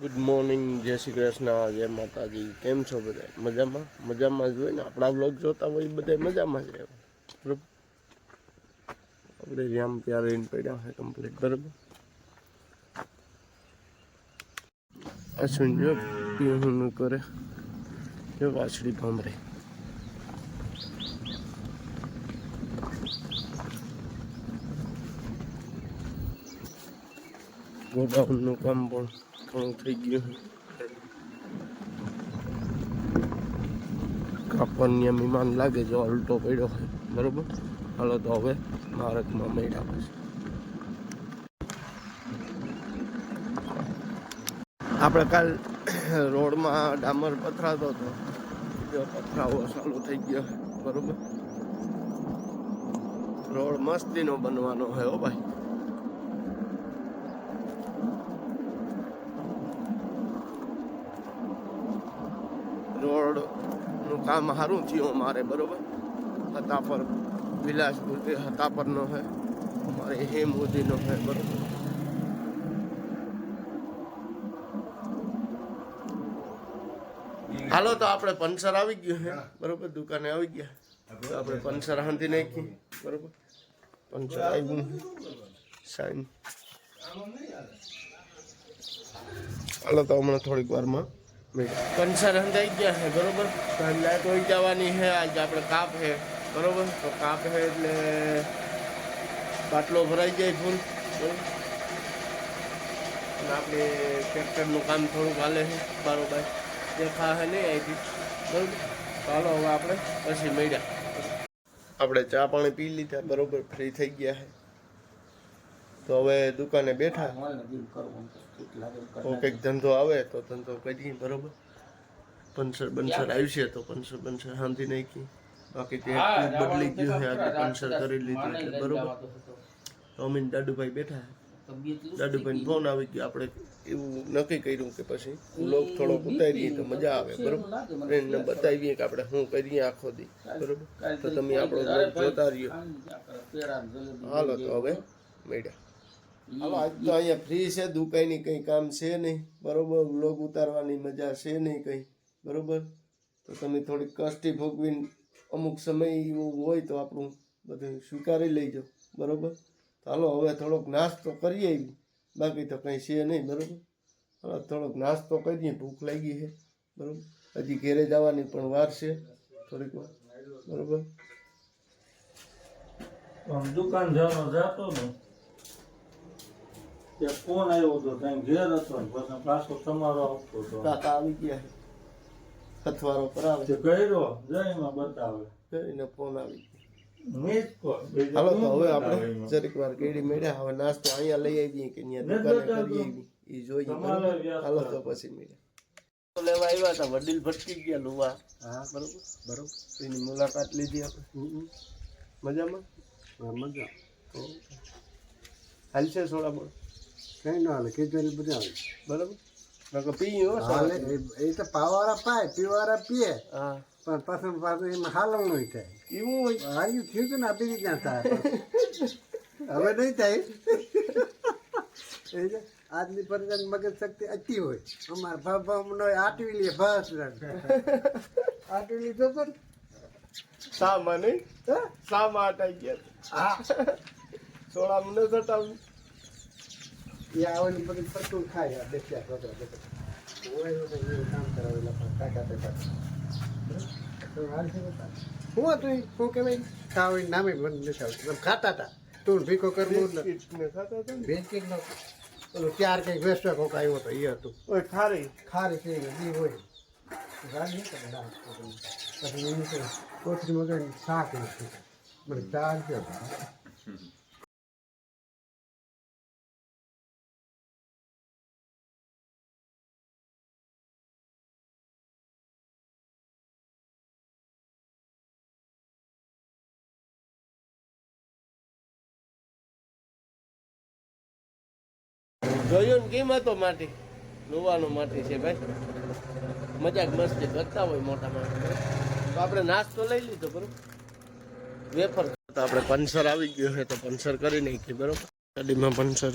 Good morning જય શ્રી કૃષ્ણ, જય માતાજી. કેમ છો બધા? મજામાં? મજામાં જ હોય ને? આપણા બ્લોગ જોતા હોય બધા મજામાં જ રહે બરાબર? આપણે રામ ત્યાં રહીને પડ્યા હોય કમ્પ્લીટ બરાબર? અશ્વિન જો? પીવું કરે. જો વાછડી ભમરે ગોડાઉનનું કામ પણ ઘણું થઈ ગયું કાપડની વિમાન લાગે જો અલટો પડ્યો હોય બરોબર? હાલો તો હવે ભારતમાં મેળા પછી. આપણે કાલ રોડમાં ડામર પથરાતો હતો. પથરાવો ચાલુ થઈ ગયો બરોબર? રોડ મસ્તીનો બનવાનો હોય હો ભાઈ રોડ નું કામ સારું થયું અમારે બરોબર? હતા પર વિલાસપુર હતા પરનો હે અમારે હેમ મોદીનો હે બરોબર? હાલો તો આપણે પંચર આવી ગયું હે બરોબર? દુકાને આવી ગયા. તો આપણે પંચર હાંધી નાખી બરોબર? પંચર આવ્યું સાઈન. હાલો તો હમણાં થોડીક વારમાં પંચર હંધાઈ ગયા છે બરોબર? લાઈટ હોઈ જવાની છે આજે આપણે કાપ છે બરોબર? તો કાપ છે એટલે બાટલો ભરાઈ જાય ફૂલ, બરોબર? અને આપણે ટ્રેક્ટરનું કામ થોડુંક હાલે છે બરોબર દેખા છે નહીં અહીંથી બરોબર? ચાલો હવે આપણે પછી મળ્યા. આપણે ચા પાણી પી લીધા, બરોબર? ફ્રી થઈ ગયા છે તો હવે દુકાને બેઠા. કંઈક ધંધો આવે તો ધંધો કરીએ બરોબર? પંચર આવ્યું આવશે તો પંચર બંસર શાંતિ નાખી. બાકી તે બદલી ગયું છે આગળ પંચર કરી લીધું એટલે બરોબર. તો. અમે દાદુભાઈ બેઠા. દાદુભાઈ ફોન આવી ગયો. આપણે એવું નક્કી કર્યું કે પછી લોક થોડોક ઉતારીએ તો મજા આવે બરોબર? એને બતાવીએ કે આપણે શું કરીએ આખો દી બરોબર? તો તમે આપણો જોતા રહ્યો. હાલો તો હવે મળ્યા. આજ તો અહીંયા ફ્રી છે દુકાની કંઈ કામ છે નહીં. બરોબર વ્લોગ ઉતારવાની મજા છે નહીં કંઈ. બરોબર? તો તમે થોડીક કષ્ટી ભોગવીને અમુક સમય એવું હોય તો આપણું બધું સ્વીકારી લેજો. બરોબર? ચાલો હવે થોડોક નાસ્તો કરીએ. બાકી તો કંઈ છે નહીં, બરોબર? હવે થોડોક નાસ્તો કરીએ, ભૂખ લાગી છે. બરોબર? હજી ઘેરે જવાની પણ વાર છે. થોડીક વાર. બરોબર? દુકાન જવાનો જાતો ને. ત્યાં ફોન આવ્યો હતો? ત્યાં ઘેર હતો ને પછી પાછો તમારો આવતો હતો? કાકા આવી ગયા છે. અથવારો કરાવે છે કર્યો? જયમાં બતાવે. એને ફોન આવી હાલો તો હવે આપણે જરીક વાર કેડી મેળ્યા. હવે નાસ્તો અહીંયા લઈ આવીએ કે અહીંયા દુકાને કરી આવી એ જોઈએ તમારે હાલો તો પછી મેળ્યા. તો લેવા આવ્યા હતા. વડીલ ભટકી ગયા લુવા. હા બરોબર બરોબર. એની મુલાકાત લીધી આપણે. મજામાં? મજા. હાલ છે થોડા બોલ કઈ ના હાલે ખીચડી બધી આવે બરાબર? નકર પી હો હાલે એ- તો પાવાળા પાય પીવાળા પીએ. હા. પણ પાછું પાછું એમાં હાલવણું થાય. એવું હોય? હાર્યું થયું હતું ને આપી રીતના થાય હવે નહીં થાય. એ આજની પરિણામ મગજ શક્તિ અતિ હોય. અમારા હોય આટવી લે ભાસ આટવી લીધો પણ શામાં નહીં? હા? શામાં અટાઈ ગયા. હા. સોડા મને સટાવું એ આવવાની બધું ફરતું ખાય દેખ્યા છોકરા હોય કામ કરાવેલા પણ કાકા પેટા હું હતું? હું કહેવાય? ખાવાની નામે મને નથી આવતું ખાતા હતા? તું ભીખો કરવું બિસ્કિટ ને પેલું ત્યાર કંઈક વેસ્ટ કોક આવ્યો હતો એ હતું. ઓય ખારી. ખારી છે એ હોય. પછી કોથળી મગન શાક નથી મને ચાર છે. જોયું ને કેમ હતો માટી? લોવાનો માટી છે ભાઈ. મજાક મસ્તી કરતા હોય મોટા માણસ. તો આપણે નાસ્તો લઈ લીધો, બરોબર? વેફર તો આપણે પંચર આવી ગયો છે, તો પંચર કરી નાખી બરોબર? ગાડીમાં પંચર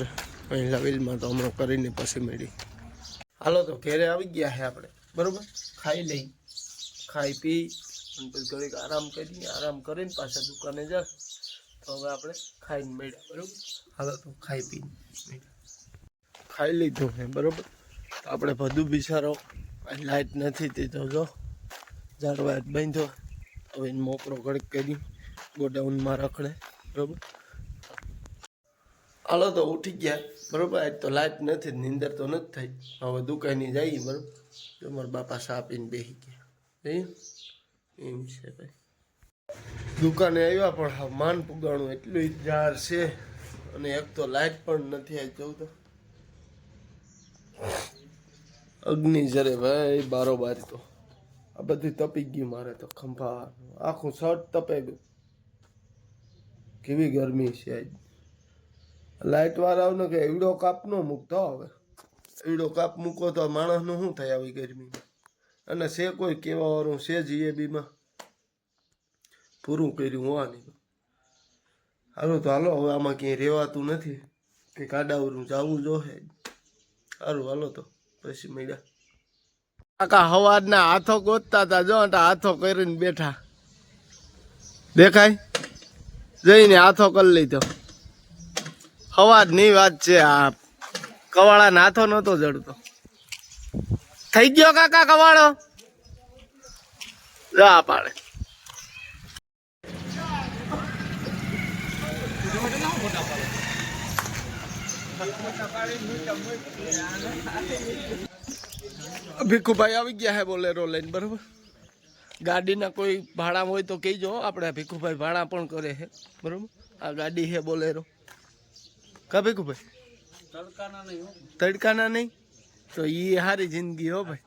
અહીં લવેલમાં તો હમણાં કરીને પછી મેળી. હાલો તો ઘેરે આવી ગયા છે આપણે, બરોબર? ખાઈ લઈ, ખાઈ પી, અને પછી ઘડીક આરામ કરી આરામ કરીને પાછા દુકાને જશું. તો હવે આપણે ખાઈને મેળ્યા, બરોબર? હાલો તો ખાઈ પી ખાઈ લીધું છે, બરાબર? આપણે બધું બિચારો લાઈટ નથી તો જો. ઝાડવા બાંધ્યો. હવે એને મોકરો ઘડીક કરી ગોડાઉનમાં રખડે, બરાબર? હાલો, તો ઉઠી ગયા, બરાબર? આજ તો લાઇટ નથી, નીંદર તો નથી થઈ. હવે દુકાને જઈએ, બરાબર? તો મારા બાપા સાપીને બેસી ગયા. એમ છે ભાઈ. દુકાને આવ્યા, પણ માન પુગાણું એટલું જાર છે. અને એક તો લાઇટ પણ નથી આવી જવું તો. અગ્નિ જરે ભાઈ બારોબાર તો. આ બધી તપી ગયું મારે તો ખંભા આખું શર્ટ તપે ગયું. કેવી ગરમી છે આજ. લાઇટ વાળાઓને કે એવડો કાપ નો મૂકતો હવે. એવડો કાપ મૂકો તો માણસનું શું થાય આવી ગરમીમાં? અને છે કોઈ કેવા વાળું છે જીએબીમાં? પૂરું કર્યું હોવાની. હાલો તો હાલો, હવે આમાં ક્યાંય રહેવાતું નથી. કે કાડાવરું જવું જોહે સારું હાલો તો. પછી મળ્યા. કાકા, હવારના હાથો ગોતતા હતા જો હાથો કરીને બેઠા. દેખાય? જઈને હાથો કરી લીધો. હવાજની વાત છે આ. કવાળા હાથો નતો જડતો. થઈ ગયો કાકા કવાળો? જા પાડે. ભીખુભાઈ આવી ગયા હે બોલેરો લઈને બરોબર? ગાડીના કોઈ ભાડા હોય તો કહીજો આપણે ભીખુભાઈ ભાડા પણ કરે છે બરોબર? આ ગાડી છે બોલેરો. કા ભીખુભાઈ? તડકાના નહીં? તો એ સારી જિંદગી હો ભાઈ.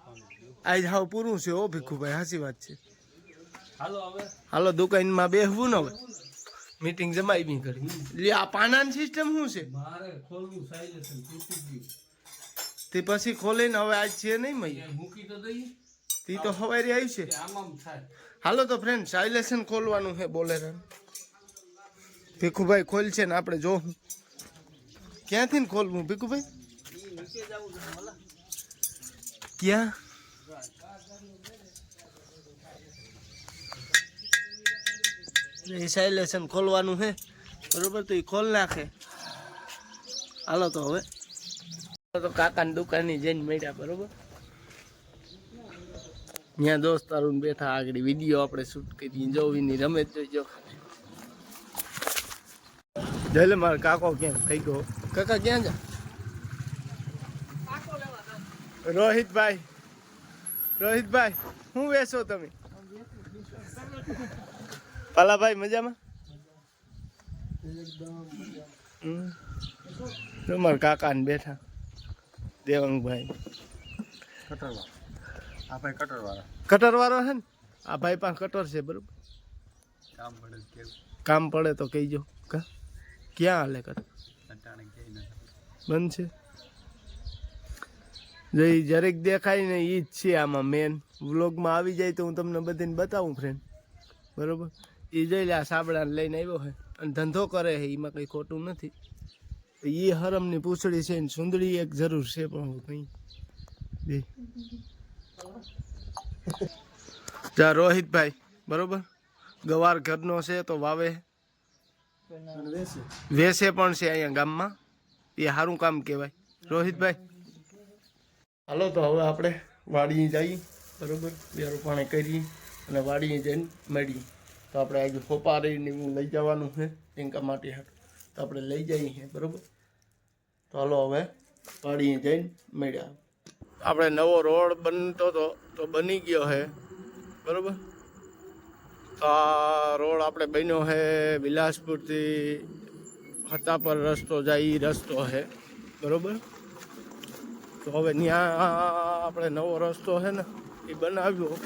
આજ હાવ પૂરું છે હો ભીખુભાઈ સાચી વાત છે. હાલો દુકાનમાં બેસવું ને હવે મીટિંગ જમાઈ બી કરી. લે આ પાનાની સિસ્ટમ શું છે? મારે ખોલવું સાયલેશન તૂટી ગયું. તે પછી ખોલીને હવે આજ છે નહીં મય મૂકી તો દઈએ. તે તો હવારી આવી છે. આમ આમ થાય. હાલો તો ફ્રેન્ડ સાઇલેશન ખોલવાનું છે બોલેરો ભીખુભાઈ ખોલ છે ને આપણે જોવું ક્યાંથી ને ખોલવું ભીખુભાઈ? ક્યાં? એ સાયલેશન ખોલવાનું છે બરોબર? તો એ ખોલ નાખે. હાલો તો હવે. તો કાકાની દુકાનની જઈને મળ્યા, બરોબર? ત્યાં દોસ્તારું બેઠા, આગળ વીડિયો આપણે શૂટ કરીએ. જોવીની રમે જોઈજો જલે મારો કાકો ક્યાં થઈ ગયો કાકા ક્યાં જા રોહિતભાઈ. રોહિતભાઈ, શું વેચો તમે? પાલાભાઈ મજામાં? તમારા કાકા ને બેઠા. દેવંગભાઈ. આ ભાઈ કટરવાળા. કટર વાળો છે ને? આ ભાઈ પાસે કટર છે બરોબર? કામ પડે કામ પડે તો કહીજો. કા? ક્યાં હાલે કટર? બંધ છે? જો જરેક જરીક દેખાય ને એ જ છે આમાં મેન વ્લોગમાં આવી જાય તો હું તમને બધીને બતાવું ફ્રેન્ડ બરોબર? એ જોઈ સાબડાને લઈને આવ્યો છે. અને ધંધો કરે છે, એમાં કંઈ ખોટું નથી. એ હરમની પૂંછડી છે ને સુંદરી એક જરૂર છે પણ હું કંઈ બે. જા, રોહિતભાઈ, બરોબર? ગવાર ઘરનો છે તો વાવે. વેસે પણ છે અહીંયા ગામમાં. એ સારું કામ કહેવાય. રોહિતભાઈ. હાલો, તો હવે આપણે વાડીએ જઈએ. બરોબર? બે રોપાણે કરીએ અને વાડીએ જઈને મળીએ. તો આપણે આજે ફોપારીને હું લઈ જવાનું છે ટીંકા માટે હાટ. તો આપણે લઈ જઈએ બરોબર? તો હાલો હવે પાડીએ જઈને મળ્યા. આપણે નવો રોડ બનતો હતો તો બની ગયો છે, બરાબર? તો આ રોડ આપણે બન્યો છે વિલાસપુરથી હતા પર રસ્તો જાય એ રસ્તો છે, બરાબર? તો હવે ત્યાં આપણે નવો રસ્તો છે ને એ બનાવ્યો.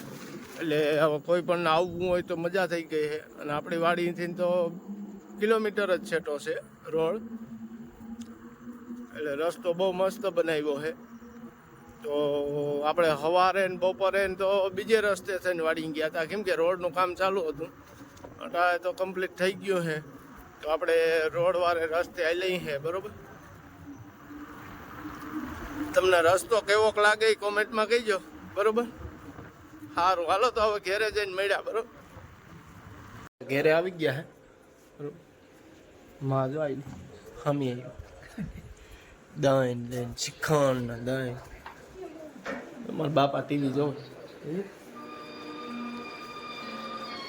એટલે હવે કોઈ પણ આવવું હોય તો મજા થઈ ગઈ છે. અને આપણી વાડીથી તો કિલોમીટર જ છેટો છે રોડ. એટલે રસ્તો બહુ મસ્ત બનાવ્યો છે. તો આપણે સવારે ને બપોરે ને તો બીજે રસ્તે થઈને વાડી ગયા હતા. કેમ કે રોડનું કામ ચાલુ હતું. અટાળે તો કમ્પ્લીટ થઈ ગયું છે. તો આપણે રોડવાળે રસ્તે આવી છે, બરોબર? તમને રસ્તો કેવોક લાગે એ કોમેન્ટમાં કહીજો. બરોબર? સારું હાલો તો હવે ઘેરે જઈને મળ્યા બરોબર? ઘેરે આવી ગયા હે. માં જો આવી હમી આવી દહીં દહીં શ્રીખંડ ને દહીં મારા બાપા ટીવી જોવે.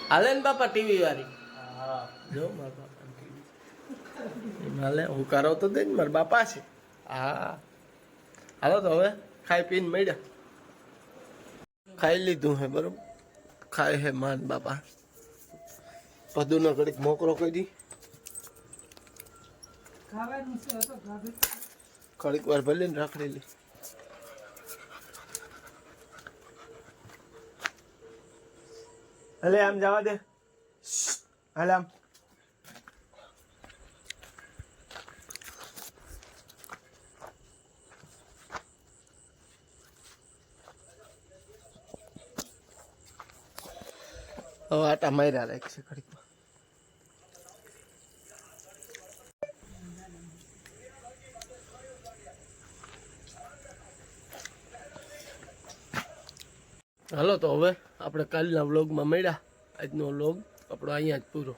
હાલે ને બાપા ટીવી વાળી? જો મારા બાપા ટીવી. હાલે. હું કરાવતો દે ને મારા બાપા છે. હા. હાલો તો હવે ખાઈ પીને મળ્યા. ખાઈ લીધું હે બરોબર? ખાય હે માન બાપા. પદુનો ઘડીક મોકરો કહી દી. ઘડીક વાર ભલે ને રાખડેલી હલે આમ જવા દે. હાલે આમ. હવે આટા માર્યા રાખશે ઘડીકમાં. હાલો તો હવે આપણે કાલના વ્લોગમાં મળ્યા. આજનો વ્લોગ આપણો અહીંયા જ પૂરો.